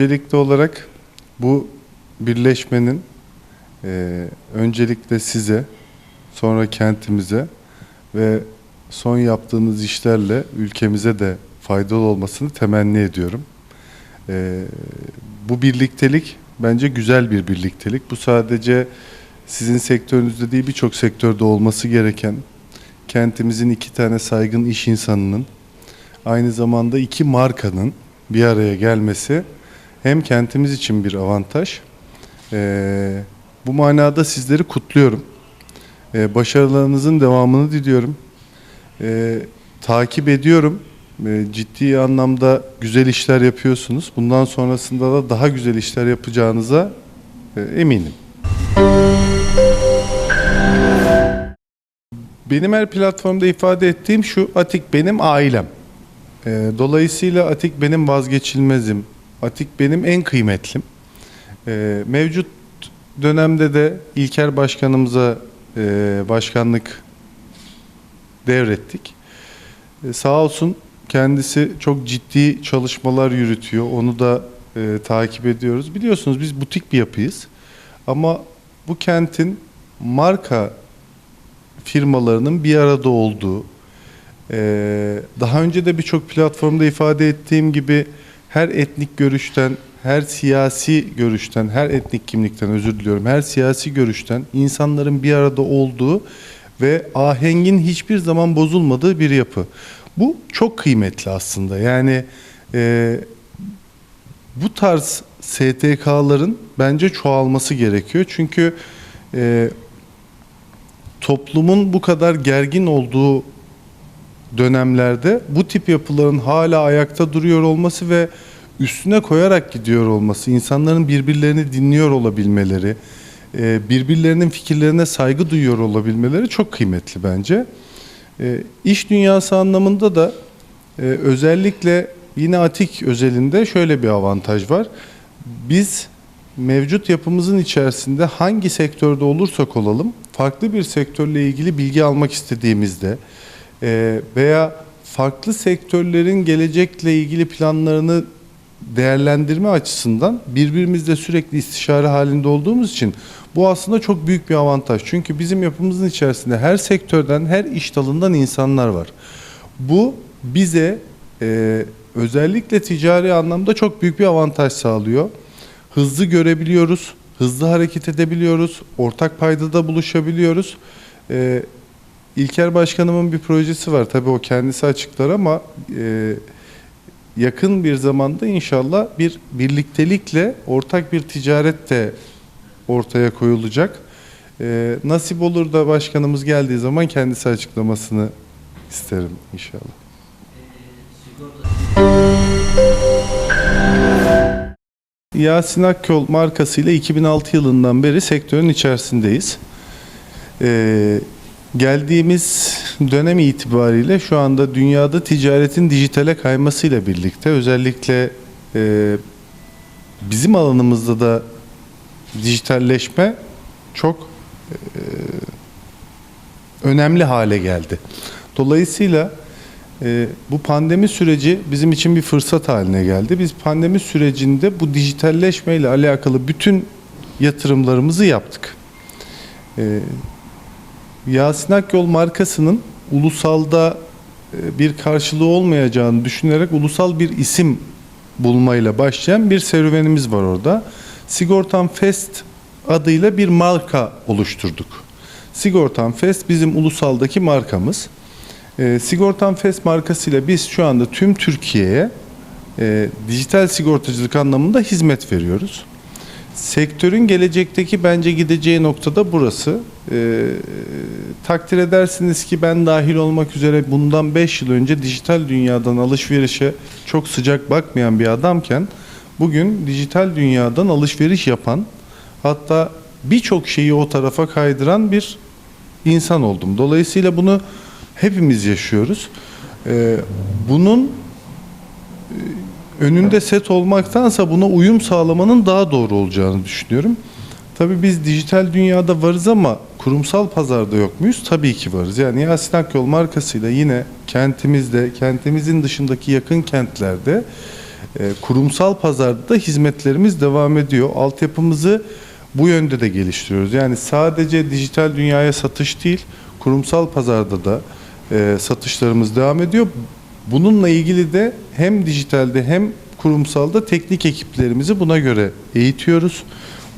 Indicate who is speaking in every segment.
Speaker 1: Öncelikli olarak bu birleşmenin e, öncelikle size, sonra kentimize ve son yaptığınız işlerle ülkemize de faydalı olmasını temenni ediyorum. E, bu birliktelik bence güzel bir birliktelik. Bu sadece sizin sektörünüzde değil birçok sektörde olması gereken kentimizin iki tane saygın iş insanının aynı zamanda iki markanın bir araya gelmesi hem kentimiz için bir avantaj. Ee, bu manada sizleri kutluyorum. Ee, başarılarınızın devamını diliyorum. Ee, takip ediyorum. Ee, ciddi anlamda güzel işler yapıyorsunuz. Bundan sonrasında da daha güzel işler yapacağınıza e, eminim. Benim her platformda ifade ettiğim şu, Atik benim ailem. Ee, dolayısıyla Atik benim vazgeçilmezim. Atik benim en kıymetlim. Ee, mevcut dönemde de İlker Başkanımıza e, başkanlık devrettik. Ee, sağ olsun kendisi çok ciddi çalışmalar yürütüyor. Onu da e, takip ediyoruz. Biliyorsunuz biz butik bir yapıyız. Ama bu kentin marka firmalarının bir arada olduğu, ee, daha önce de birçok platformda ifade ettiğim gibi her etnik görüşten, her siyasi görüşten, her etnik kimlikten özür diliyorum, her siyasi görüşten insanların bir arada olduğu ve ahengin hiçbir zaman bozulmadığı bir yapı. Bu çok kıymetli aslında. Yani e, bu tarz STK'ların bence çoğalması gerekiyor. Çünkü e, toplumun bu kadar gergin olduğu dönemlerde bu tip yapıların hala ayakta duruyor olması ve üstüne koyarak gidiyor olması, insanların birbirlerini dinliyor olabilmeleri, e, birbirlerinin fikirlerine saygı duyuyor olabilmeleri çok kıymetli bence. E, İş dünyası anlamında da e, özellikle yine Atik özelinde şöyle bir avantaj var. Biz mevcut yapımızın içerisinde hangi sektörde olursak olalım farklı bir sektörle ilgili bilgi almak istediğimizde veya farklı sektörlerin gelecekle ilgili planlarını değerlendirme açısından birbirimizle sürekli istişare halinde olduğumuz için bu aslında çok büyük bir avantaj. Çünkü bizim yapımızın içerisinde her sektörden, her iş dalından insanlar var. Bu bize e, özellikle ticari anlamda çok büyük bir avantaj sağlıyor. Hızlı görebiliyoruz, hızlı hareket edebiliyoruz, ortak paydada buluşabiliyoruz. E, İlker Başkanımın bir projesi var. Tabii o kendisi açıklar ama e, yakın bir zamanda inşallah bir birliktelikle ortak bir ticaret de ortaya koyulacak. E, nasip olur da başkanımız geldiği zaman kendisi açıklamasını isterim inşallah. Yasin Akyol markasıyla 2006 yılından beri sektörün içerisindeyiz. Ee, geldiğimiz dönem itibariyle şu anda dünyada ticaretin dijitale kaymasıyla birlikte özellikle e, bizim alanımızda da dijitalleşme çok e, önemli hale geldi. Dolayısıyla e, bu pandemi süreci bizim için bir fırsat haline geldi. Biz pandemi sürecinde bu dijitalleşme ile alakalı bütün yatırımlarımızı yaptık. E, Yasin Akyol markasının ulusalda e, bir karşılığı olmayacağını düşünerek ulusal bir isim bulmayla başlayan bir serüvenimiz var orada. Sigortan Fest adıyla bir marka oluşturduk. Sigortan Fest bizim ulusaldaki markamız. E, Sigortan Fest markasıyla biz şu anda tüm Türkiye'ye e, dijital sigortacılık anlamında hizmet veriyoruz. Sektörün gelecekteki bence gideceği noktada burası. Ee, takdir edersiniz ki ben dahil olmak üzere bundan 5 yıl önce dijital dünyadan alışverişe çok sıcak bakmayan bir adamken bugün dijital dünyadan alışveriş yapan hatta birçok şeyi o tarafa kaydıran bir insan oldum. Dolayısıyla bunu hepimiz yaşıyoruz. Ee, bunun önünde set olmaktansa buna uyum sağlamanın daha doğru olacağını düşünüyorum. Tabii biz dijital dünyada varız ama kurumsal pazarda yok muyuz? Tabii ki varız. Yani Yasin Akyol markasıyla yine kentimizde, kentimizin dışındaki yakın kentlerde E, kurumsal pazarda da hizmetlerimiz devam ediyor. Altyapımızı bu yönde de geliştiriyoruz. Yani sadece dijital dünyaya satış değil, kurumsal pazarda da e, satışlarımız devam ediyor. Bununla ilgili de hem dijitalde hem kurumsalda teknik ekiplerimizi buna göre eğitiyoruz.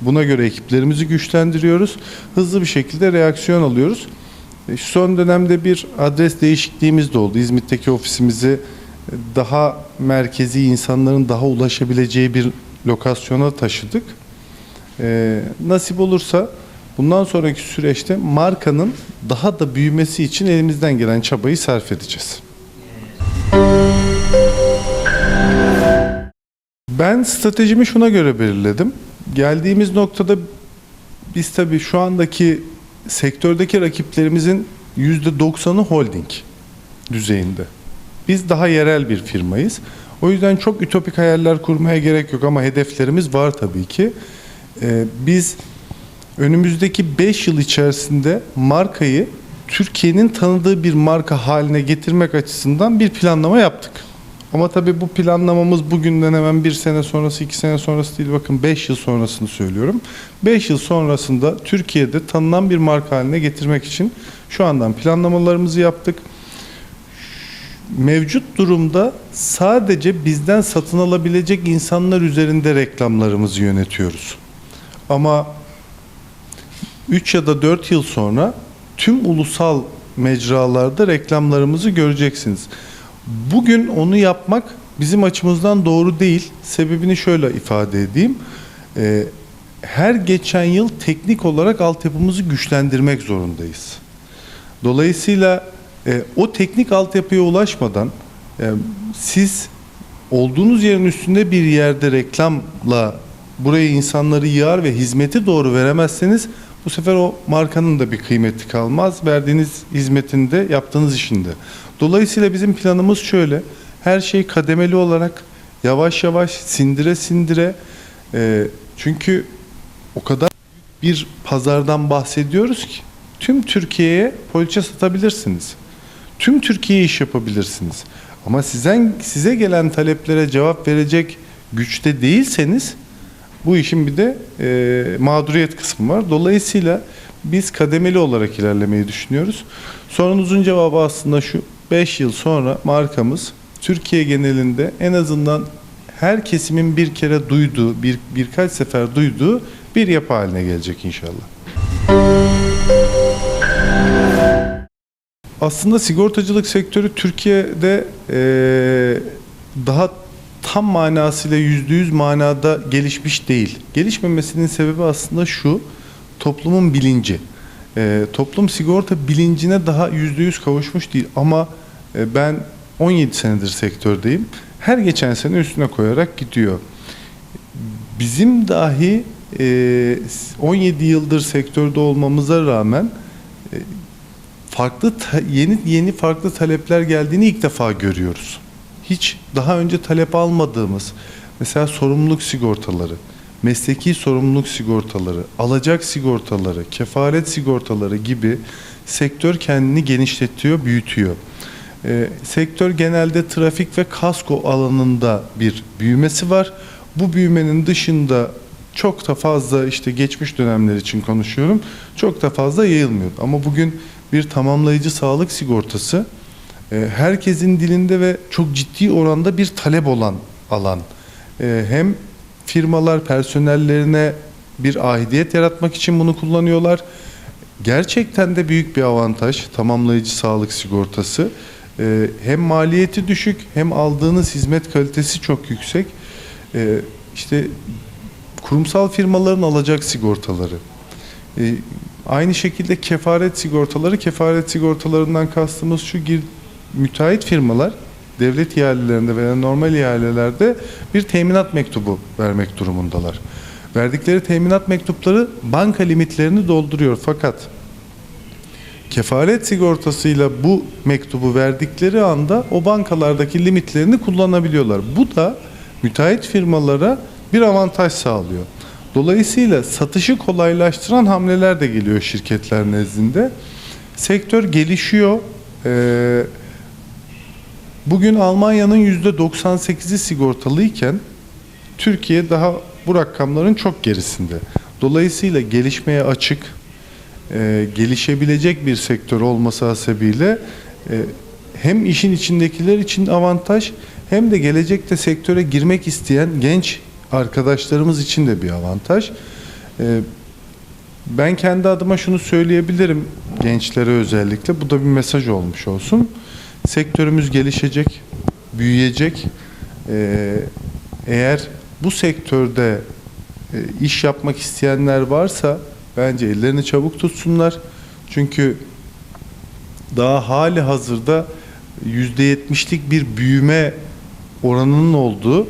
Speaker 1: Buna göre ekiplerimizi güçlendiriyoruz. Hızlı bir şekilde reaksiyon alıyoruz. E, son dönemde bir adres değişikliğimiz de oldu. İzmit'teki ofisimizi e, daha merkezi insanların daha ulaşabileceği bir lokasyona taşıdık. Ee, nasip olursa bundan sonraki süreçte markanın daha da büyümesi için elimizden gelen çabayı sarf edeceğiz. Ben stratejimi şuna göre belirledim. Geldiğimiz noktada biz tabii şu andaki sektördeki rakiplerimizin %90'ı holding düzeyinde. Biz daha yerel bir firmayız. O yüzden çok ütopik hayaller kurmaya gerek yok ama hedeflerimiz var tabii ki. Ee, biz önümüzdeki 5 yıl içerisinde markayı Türkiye'nin tanıdığı bir marka haline getirmek açısından bir planlama yaptık. Ama tabii bu planlamamız bugünden hemen bir sene sonrası, iki sene sonrası değil. Bakın 5 yıl sonrasını söylüyorum. 5 yıl sonrasında Türkiye'de tanınan bir marka haline getirmek için şu andan planlamalarımızı yaptık. Mevcut durumda sadece bizden satın alabilecek insanlar üzerinde reklamlarımızı yönetiyoruz. Ama 3 ya da 4 yıl sonra tüm ulusal mecralarda reklamlarımızı göreceksiniz. Bugün onu yapmak bizim açımızdan doğru değil. Sebebini şöyle ifade edeyim. Ee, her geçen yıl teknik olarak altyapımızı güçlendirmek zorundayız. Dolayısıyla e, o teknik altyapıya ulaşmadan e, siz olduğunuz yerin üstünde bir yerde reklamla buraya insanları yığar ve hizmeti doğru veremezseniz bu sefer o markanın da bir kıymeti kalmaz. Verdiğiniz hizmetinde, yaptığınız işinde. Dolayısıyla bizim planımız şöyle. Her şey kademeli olarak yavaş yavaş sindire sindire e, çünkü o kadar bir pazardan bahsediyoruz ki tüm Türkiye'ye poliçe satabilirsiniz. Tüm Türkiye'ye iş yapabilirsiniz. Ama sizden size gelen taleplere cevap verecek güçte değilseniz bu işin bir de e, mağduriyet kısmı var. Dolayısıyla biz kademeli olarak ilerlemeyi düşünüyoruz. Sorunuzun cevabı aslında şu. 5 yıl sonra markamız Türkiye genelinde en azından her kesimin bir kere duyduğu, bir birkaç sefer duyduğu bir yapı haline gelecek inşallah. Aslında sigortacılık sektörü Türkiye'de eee, daha tam manasıyla yüzde yüz manada gelişmiş değil. Gelişmemesinin sebebi aslında şu, toplumun bilinci. Eee, toplum sigorta bilincine daha yüzde yüz kavuşmuş değil ama e, ben 17 senedir sektördeyim. Her geçen sene üstüne koyarak gidiyor. Bizim dahi e, 17 yıldır sektörde olmamıza rağmen e, farklı yeni yeni farklı talepler geldiğini ilk defa görüyoruz. Hiç daha önce talep almadığımız mesela sorumluluk sigortaları, mesleki sorumluluk sigortaları, alacak sigortaları, kefalet sigortaları gibi sektör kendini genişletiyor, büyütüyor. Ee, sektör genelde trafik ve kasko alanında bir büyümesi var. Bu büyümenin dışında çok da fazla işte geçmiş dönemler için konuşuyorum. Çok da fazla yayılmıyor. Ama bugün bir tamamlayıcı sağlık sigortası e, herkesin dilinde ve çok ciddi oranda bir talep olan alan. E, hem firmalar personellerine bir aidiyet yaratmak için bunu kullanıyorlar. Gerçekten de büyük bir avantaj tamamlayıcı sağlık sigortası. E, hem maliyeti düşük hem aldığınız hizmet kalitesi çok yüksek. İşte kurumsal firmaların alacak sigortaları. Aynı şekilde kefaret sigortaları, kefaret sigortalarından kastımız şu müteahhit firmalar devlet ihalelerinde veya normal ihalelerde bir teminat mektubu vermek durumundalar. Verdikleri teminat mektupları banka limitlerini dolduruyor fakat kefalet sigortasıyla bu mektubu verdikleri anda o bankalardaki limitlerini kullanabiliyorlar. Bu da müteahhit firmalara bir avantaj sağlıyor. Dolayısıyla satışı kolaylaştıran hamleler de geliyor şirketler nezdinde. Sektör gelişiyor. Ee, Bugün Almanya'nın %98'i sigortalıyken Türkiye daha bu rakamların çok gerisinde. Dolayısıyla gelişmeye açık, e, gelişebilecek bir sektör olması hasebiyle e, hem işin içindekiler için avantaj hem de gelecekte sektöre girmek isteyen genç arkadaşlarımız için de bir avantaj. E, ben kendi adıma şunu söyleyebilirim gençlere özellikle. Bu da bir mesaj olmuş olsun. Sektörümüz gelişecek, büyüyecek. Ee, eğer bu sektörde e, iş yapmak isteyenler varsa bence ellerini çabuk tutsunlar. Çünkü daha hali hazırda %70'lik bir büyüme oranının olduğu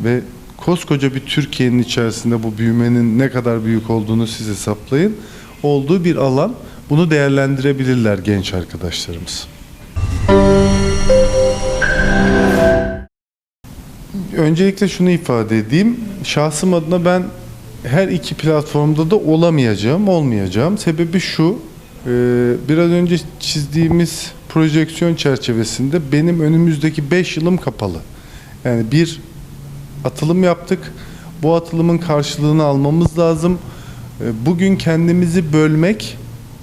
Speaker 1: ve koskoca bir Türkiye'nin içerisinde bu büyümenin ne kadar büyük olduğunu siz hesaplayın. Olduğu bir alan bunu değerlendirebilirler genç arkadaşlarımız. Öncelikle şunu ifade edeyim. Şahsım adına ben her iki platformda da olamayacağım, olmayacağım. Sebebi şu, e, biraz önce çizdiğimiz projeksiyon çerçevesinde benim önümüzdeki 5 yılım kapalı. Yani bir atılım yaptık. Bu atılımın karşılığını almamız lazım. E, Bugün kendimizi bölmek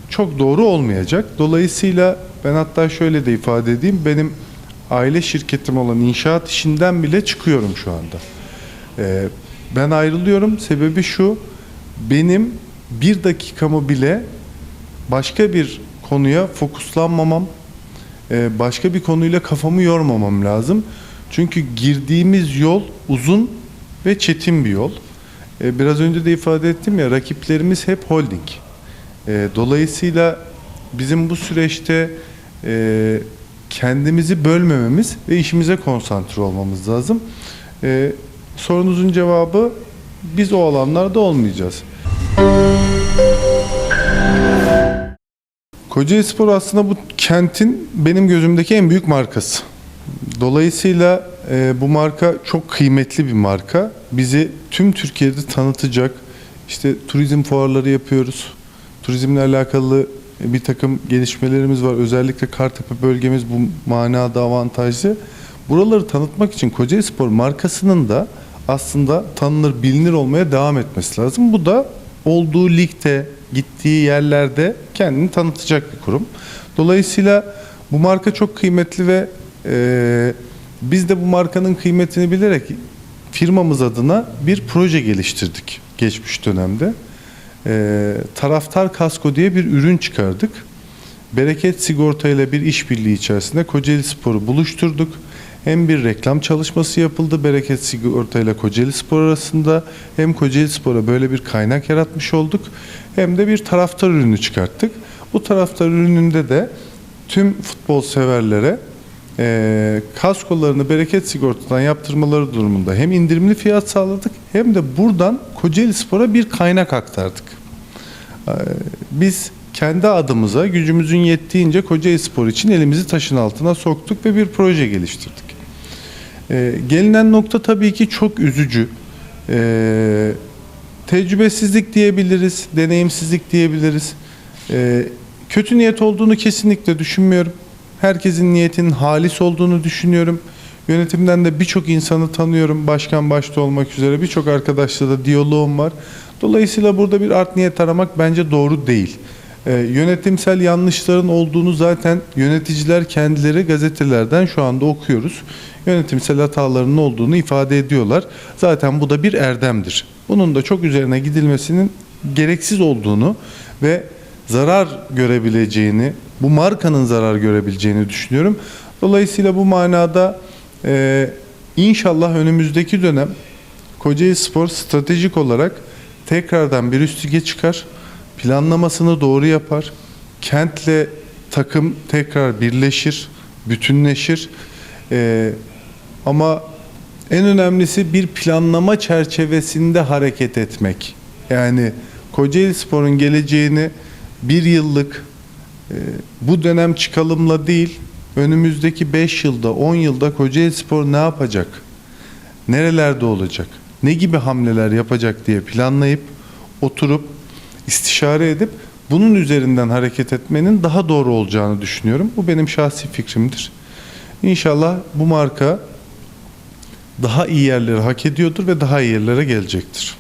Speaker 1: çok doğru olmayacak. Dolayısıyla ben hatta şöyle de ifade edeyim. Benim aile şirketim olan inşaat işinden bile çıkıyorum şu anda. E, Ben ayrılıyorum. Sebebi şu. Benim bir dakikamı bile başka bir konuya fokuslanmamam, e, başka bir konuyla kafamı yormamam lazım. Çünkü girdiğimiz yol uzun ve çetin bir yol. E, Biraz önce de ifade ettim ya rakiplerimiz hep holding. E, Dolayısıyla bizim bu süreçte e, kendimizi bölmememiz ve işimize konsantre olmamız lazım. E, Sorunuzun cevabı biz o alanlarda olmayacağız. Kocaeli Spor aslında bu kentin benim gözümdeki en büyük markası. Dolayısıyla e, bu marka çok kıymetli bir marka. Bizi tüm Türkiye'de tanıtacak. İşte turizm fuarları yapıyoruz. Turizmle alakalı bir takım gelişmelerimiz var. Özellikle Kartepe bölgemiz bu manada avantajlı. Buraları tanıtmak için Kocaeli Spor markasının da aslında tanınır, bilinir olmaya devam etmesi lazım. Bu da olduğu ligde, gittiği yerlerde kendini tanıtacak bir kurum. Dolayısıyla bu marka çok kıymetli ve e, biz de bu markanın kıymetini bilerek firmamız adına bir proje geliştirdik geçmiş dönemde. E, taraftar kasko diye bir ürün çıkardık. Bereket Sigorta ile bir işbirliği içerisinde Kocaeli Spor'u buluşturduk. Hem bir reklam çalışması yapıldı Bereket Sigorta ile Kocaeli Spor arasında hem Kocaeli Spor'a böyle bir kaynak yaratmış olduk hem de bir taraftar ürünü çıkarttık. Bu taraftar ürününde de tüm futbol severlere e, kaskolarını Bereket Sigorta'dan yaptırmaları durumunda hem indirimli fiyat sağladık hem de buradan Kocaeli Spor'a bir kaynak aktardık. Ee, Biz kendi adımıza gücümüzün yettiğince Kocaeli Spor için elimizi taşın altına soktuk ve bir proje geliştirdik. Ee, gelinen nokta tabii ki çok üzücü. Ee, tecrübesizlik diyebiliriz, deneyimsizlik diyebiliriz. Ee, kötü niyet olduğunu kesinlikle düşünmüyorum. Herkesin niyetinin halis olduğunu düşünüyorum. Yönetimden de birçok insanı tanıyorum. Başkan başta olmak üzere birçok arkadaşla da diyaloğum var. Dolayısıyla burada bir art niyet aramak bence doğru değil. Ee, yönetimsel yanlışların olduğunu zaten yöneticiler kendileri gazetelerden şu anda okuyoruz. Yönetimsel hatalarının olduğunu ifade ediyorlar. Zaten bu da bir erdemdir. Bunun da çok üzerine gidilmesinin gereksiz olduğunu ve zarar görebileceğini, bu markanın zarar görebileceğini düşünüyorum. Dolayısıyla bu manada e, inşallah önümüzdeki dönem Kocaeli Spor stratejik olarak tekrardan bir üst lige çıkar. Planlamasını doğru yapar. Kentle takım tekrar birleşir, bütünleşir. Ee, ama en önemlisi bir planlama çerçevesinde hareket etmek. Yani Kocaeli Spor'un geleceğini bir yıllık e, bu dönem çıkalımla değil, önümüzdeki 5 yılda, 10 yılda Kocaeli Spor ne yapacak? nerelerde olacak, ne gibi hamleler yapacak diye planlayıp oturup istişare edip bunun üzerinden hareket etmenin daha doğru olacağını düşünüyorum. Bu benim şahsi fikrimdir. İnşallah bu marka daha iyi yerleri hak ediyordur ve daha iyi yerlere gelecektir.